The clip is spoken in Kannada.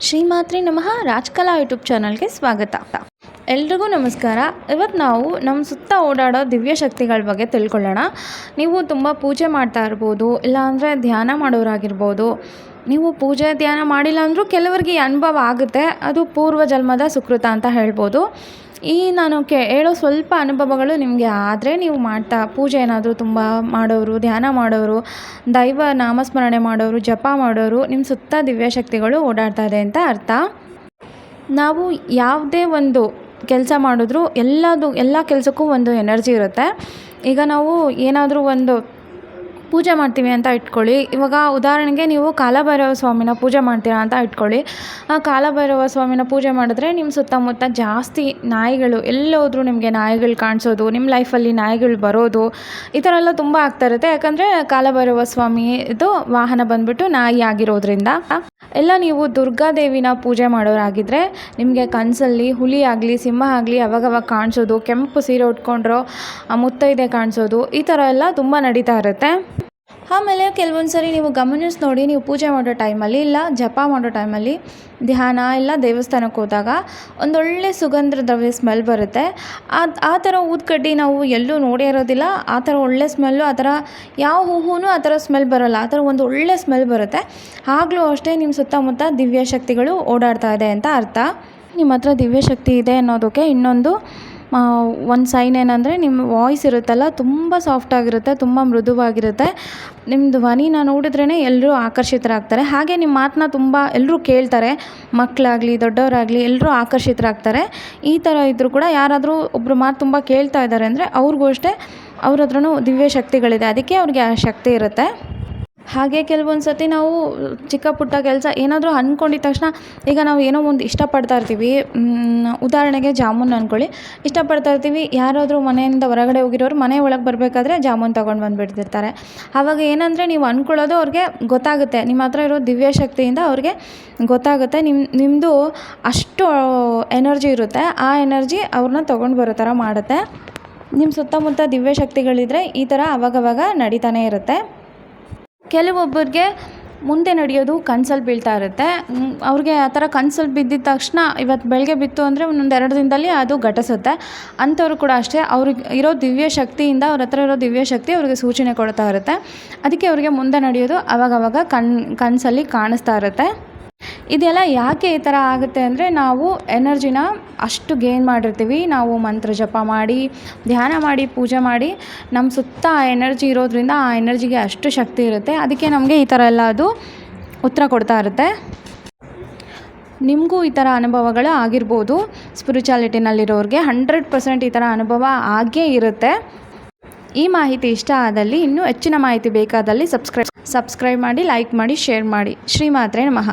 ಶ್ರೀಮಾತ್ರಿ ನಮಃ ರಾಜ್ಕಲಾ ಯೂಟ್ಯೂಬ್ ಚಾನಲ್ಗೆ ಸ್ವಾಗತ ಎಲ್ರಿಗೂ ನಮಸ್ಕಾರ. ಇವತ್ತು ನಾವು ನಮ್ಮ ಸುತ್ತ ಓಡಾಡೋ ದಿವ್ಯ ಶಕ್ತಿಗಳ ಬಗ್ಗೆ ತಿಳ್ಕೊಳ್ಳೋಣ. ನೀವು ತುಂಬ ಪೂಜೆ ಮಾಡ್ತಾ ಇರ್ಬೋದು, ಇಲ್ಲಾಂದರೆ ಧ್ಯಾನ ಮಾಡೋರಾಗಿರ್ಬೋದು. ನೀವು ಪೂಜೆ ಧ್ಯಾನ ಮಾಡಿಲ್ಲ ಅಂದರೂ ಕೆಲವರಿಗೆ ಅನುಭವ ಆಗುತ್ತೆ. ಅದು ಪೂರ್ವ ಜನ್ಮದ ಸುಕೃತ ಅಂತ ಹೇಳ್ಬೋದು. ಈ ನಾನು ಕೇ, ಹೇಳೋ ಸ್ವಲ್ಪ ಅನುಭವಗಳು ನಿಮಗೆ ಆದರೆ ನೀವು ಮಾಡ್ತಾ, ಪೂಜೆ ಏನಾದರೂ ತುಂಬ ಮಾಡೋರು, ಧ್ಯಾನ ಮಾಡೋರು, ದೈವ ನಾಮಸ್ಮರಣೆ ಮಾಡೋರು, ಜಪ ಮಾಡೋರು ನಿಮ್ಮ ಸುತ್ತ ದಿವ್ಯಶಕ್ತಿಗಳು ಓಡಾಡ್ತಾ ಇದೆ ಅಂತ ಅರ್ಥ. ನಾವು ಯಾವುದೇ ಒಂದು ಕೆಲಸ ಮಾಡಿದ್ರು ಎಲ್ಲದು ಎಲ್ಲ ಕೆಲಸಕ್ಕೂ ಒಂದು ಎನರ್ಜಿ ಇರುತ್ತೆ. ಈಗ ನಾವು ಏನಾದರೂ ಒಂದು ಪೂಜೆ ಮಾಡ್ತೀವಿ ಅಂತ ಇಟ್ಕೊಳ್ಳಿ. ಇವಾಗ ಉದಾಹರಣೆಗೆ ನೀವು ಕಾಲಭೈರವ ಸ್ವಾಮಿನ ಪೂಜೆ ಮಾಡ್ತೀರಾ ಅಂತ ಇಟ್ಕೊಳ್ಳಿ. ಆ ಕಾಲಭೈರವ ಸ್ವಾಮಿನ ಪೂಜೆ ಮಾಡಿದ್ರೆ ನಿಮ್ಮ ಸುತ್ತಮುತ್ತ ಜಾಸ್ತಿ ನಾಯಿಗಳು, ಎಲ್ಲೋದ್ರೂ ನಿಮಗೆ ನಾಯಿಗಳು ಕಾಣಿಸೋದು ನಿಮ್ಮ ಲೈಫಲ್ಲಿ ನಾಯಿಗಳು ಬರೋದು, ಈ ಥರ ಎಲ್ಲ ತುಂಬ ಆಗ್ತಾ ಇರುತ್ತೆ. ಯಾಕಂದರೆ ಕಾಲಭೈರವ ಸ್ವಾಮಿ ಇದು ವಾಹನ ಬಂದ್ಬಿಟ್ಟು ನಾಯಿ ಆಗಿರೋದ್ರಿಂದ ಎಲ್ಲ ನೀವು ದುರ್ಗಾದೇವಿನ ಪೂಜೆ ಮಾಡೋರಾಗಿದ್ದರೆ ನಿಮಗೆ ಕನಸಲ್ಲಿ ಹುಲಿ ಆಗಲಿ, ಸಿಂಹ ಆಗಲಿ ಅವಾಗವಾಗ ಕಾಣಿಸೋದು, ಕೆಂಪು ಸೀರೆ ಉಟ್ಕೊಂಡ್ರೋ ಮುತ್ತೈದೆ ಕಾಣಿಸೋದು, ಈ ಥರ ಎಲ್ಲ ತುಂಬ ನಡೀತಾ ಇರುತ್ತೆ. ಆಮೇಲೆ ಕೆಲವೊಂದು ಸರಿ ನೀವು ಗಮನಿಸಿ ನೋಡಿ, ನೀವು ಪೂಜೆ ಮಾಡೋ ಟೈಮಲ್ಲಿ ಇಲ್ಲ, ಜಪ ಮಾಡೋ ಟೈಮಲ್ಲಿ ಧ್ಯಾನ ಇಲ್ಲ, ದೇವಸ್ಥಾನಕ್ಕೆ ಹೋದಾಗ ಒಂದೊಳ್ಳೆ ಸುಗಂಧ ದ್ರವ್ಯ ಸ್ಮೆಲ್ ಬರುತ್ತೆ. ಆ ಆ ಥರ ಊದ್ಕಡ್ಡಿ ನಾವು ಎಲ್ಲೂ ನೋಡೇ ಇರೋದಿಲ್ಲ. ಆ ಥರ ಒಳ್ಳೆ ಸ್ಮೆಲ್ಲು ಆ ಥರ ಯಾವ ಹೂವು ಆ ಥರ ಸ್ಮೆಲ್ ಬರೋಲ್ಲ. ಆ ಥರ ಒಂದು ಒಳ್ಳೆ ಸ್ಮೆಲ್ ಬರುತ್ತೆ. ಆಗಲೂ ಅಷ್ಟೇ ನಿಮ್ಮ ಸುತ್ತಮುತ್ತ ದಿವ್ಯ ಶಕ್ತಿಗಳು ಓಡಾಡ್ತಾ ಇದೆ ಅಂತ ಅರ್ಥ. ನಿಮ್ಮ ಹತ್ರ ದಿವ್ಯ ಶಕ್ತಿ ಇದೆ ಅನ್ನೋದಕ್ಕೆ ಇನ್ನೊಂದು ಒಂದು ಸೈನ್ ಏನಂದರೆ ನಿಮ್ಮ ವಾಯ್ಸ್ ಇರುತ್ತಲ್ಲ, ತುಂಬ ಸಾಫ್ಟಾಗಿರುತ್ತೆ ತುಂಬ ಮೃದುವಾಗಿರುತ್ತೆ. ನಿಮ್ಮ ಧ್ವನಿನ ನೋಡಿದ್ರೇ ಎಲ್ಲರೂ ಆಕರ್ಷಿತರಾಗ್ತಾರೆ. ಹಾಗೆ ನಿಮ್ಮ ಮಾತನ್ನ ತುಂಬ ಎಲ್ಲರೂ ಕೇಳ್ತಾರೆ. ಮಕ್ಕಳಾಗಲಿ ದೊಡ್ಡವರಾಗಲಿ ಎಲ್ಲರೂ ಆಕರ್ಷಿತರಾಗ್ತಾರೆ. ಈ ಥರ ಇದ್ದರೂ ಕೂಡ ಯಾರಾದರೂ ಒಬ್ಬರು ಮಾತು ತುಂಬ ಕೇಳ್ತಾ ಇದ್ದಾರೆ ಅಂದರೆ ಅವ್ರಿಗೂ ಅಷ್ಟೇ, ಅವ್ರ ಹತ್ರನೂ ದಿವ್ಯ ಶಕ್ತಿಗಳಿದೆ. ಅದಕ್ಕೆ ಅವ್ರಿಗೆ ಆ ಶಕ್ತಿ ಇರುತ್ತೆ. ಹಾಗೆ ಕೆಲವೊಂದು ಸತಿ ನಾವು ಚಿಕ್ಕ ಪುಟ್ಟ ಕೆಲಸ ಏನಾದರೂ ಅಂದ್ಕೊಂಡಿದ್ದ ತಕ್ಷಣ ಈಗ ನಾವು ಏನೋ ಒಂದು ಇಷ್ಟಪಡ್ತಾ ಇರ್ತೀವಿ ಉದಾಹರಣೆಗೆ ಜಾಮೂನ್ ಅಂದ್ಕೊಳ್ಳಿ ಇಷ್ಟಪಡ್ತಾ ಇರ್ತೀವಿ, ಯಾರಾದರೂ ಮನೆಯಿಂದ ಹೊರಗಡೆ ಹೋಗಿರೋರು ಮನೆ ಒಳಗೆ ಬರಬೇಕಾದ್ರೆ ಜಾಮೂನ್ ತೊಗೊಂಡು ಬಂದುಬಿಡ್ತಿರ್ತಾರೆ. ಆವಾಗ ಏನಂದರೆ ನೀವು ಅಂದ್ಕೊಳ್ಳೋದು ಅವ್ರಿಗೆ ಗೊತ್ತಾಗುತ್ತೆ ನಿಮ್ಮ ಹತ್ರ ಇರೋ ದಿವ್ಯ ಶಕ್ತಿಯಿಂದ ಅವ್ರಿಗೆ ಗೊತ್ತಾಗುತ್ತೆ ನಿಮ್ಮ ನಿಮ್ಮದು ಅಷ್ಟು ಎನರ್ಜಿ ಇರುತ್ತೆ, ಆ ಎನರ್ಜಿ ಅವ್ರನ್ನ ತೊಗೊಂಡು ಬರೋ ಥರ ಮಾಡುತ್ತೆ. ನಿಮ್ಮ ಸುತ್ತಮುತ್ತ ದಿವ್ಯ ಶಕ್ತಿಗಳಿದ್ದರೆ ಈ ಥರ ಅವಾಗವಾಗ ನಡೀತಾನೆ ಇರುತ್ತೆ. ಕೆಲವೊಬ್ಬರಿಗೆ ಮುಂದೆ ನಡೆಯೋದು ಕನ್ಸಲ್ಲಿ ಬೀಳ್ತಾ ಇರುತ್ತೆ. ಅವ್ರಿಗೆ ಆ ಥರ ಕನ್ಸಲ್ಲಿ ಬಿದ್ದಿದ ತಕ್ಷಣ ಇವತ್ತು ಬೆಳಗ್ಗೆ ಬಿತ್ತು ಅಂದರೆ ಒಂದೊಂದು ಎರಡು ದಿನದಲ್ಲಿ ಅದು ಘಟಿಸುತ್ತೆ. ಅಂಥವ್ರು ಕೂಡ ಅಷ್ಟೇ, ಅವ್ರಿಗೆ ಇರೋ ದಿವ್ಯ ಶಕ್ತಿಯಿಂದ ಅವ್ರ ಹತ್ರ ಇರೋ ದಿವ್ಯ ಶಕ್ತಿ ಅವ್ರಿಗೆ ಸೂಚನೆ ಕೊಡ್ತಾ ಇರುತ್ತೆ. ಅದಕ್ಕೆ ಅವ್ರಿಗೆ ಮುಂದೆ ನಡೆಯೋದು ಅವಾಗವಾಗ ಕಣ್, ಕನಸಲ್ಲಿ ಕಾಣಿಸ್ತಾ ಇರುತ್ತೆ. ಇದೆಲ್ಲ ಯಾಕೆ ಈ ಥರ ಆಗುತ್ತೆ ಅಂದರೆ ನಾವು ಎನರ್ಜಿನ ಅಷ್ಟು ಗೇನ್ ಮಾಡಿರ್ತೀವಿ. ನಾವು ಮಂತ್ರ ಜಪ ಮಾಡಿ, ಧ್ಯಾನ ಮಾಡಿ, ಪೂಜೆ ಮಾಡಿ, ನಮ್ಮ ಸುತ್ತ ಆ ಎನರ್ಜಿ ಇರೋದ್ರಿಂದ ಆ ಎನರ್ಜಿಗೆ ಅಷ್ಟು ಶಕ್ತಿ ಇರುತ್ತೆ. ಅದಕ್ಕೆ ನಮಗೆ ಈ ಥರ ಎಲ್ಲ ಅದು ಉತ್ತರ ಕೊಡ್ತಾ ಇರುತ್ತೆ. ನಿಮಗೂ ಈ ಥರ ಅನುಭವಗಳು ಆಗಿರ್ಬೋದು. ಸ್ಪಿರಿಚುಯಾಲಿಟಿನಲ್ಲಿರೋರಿಗೆ ಹಂಡ್ರೆಡ್ ಪರ್ಸೆಂಟ್ ಈ ಥರ ಅನುಭವ ಆಗೇ ಇರುತ್ತೆ. ಈ ಮಾಹಿತಿ ಇಷ್ಟ ಆದಲ್ಲಿ ಇನ್ನೂ ಹೆಚ್ಚಿನ ಮಾಹಿತಿ ಬೇಕಾದಲ್ಲಿ ಸಬ್ಸ್ಕ್ರೈಬ್ ಸಬ್ಸ್ಕ್ರೈಬ್ ಮಾಡಿ, ಲೈಕ್ ಮಾಡಿ, ಶೇರ್ ಮಾಡಿ. ಶ್ರೀಮಾತ್ರೆ ನಮಃ.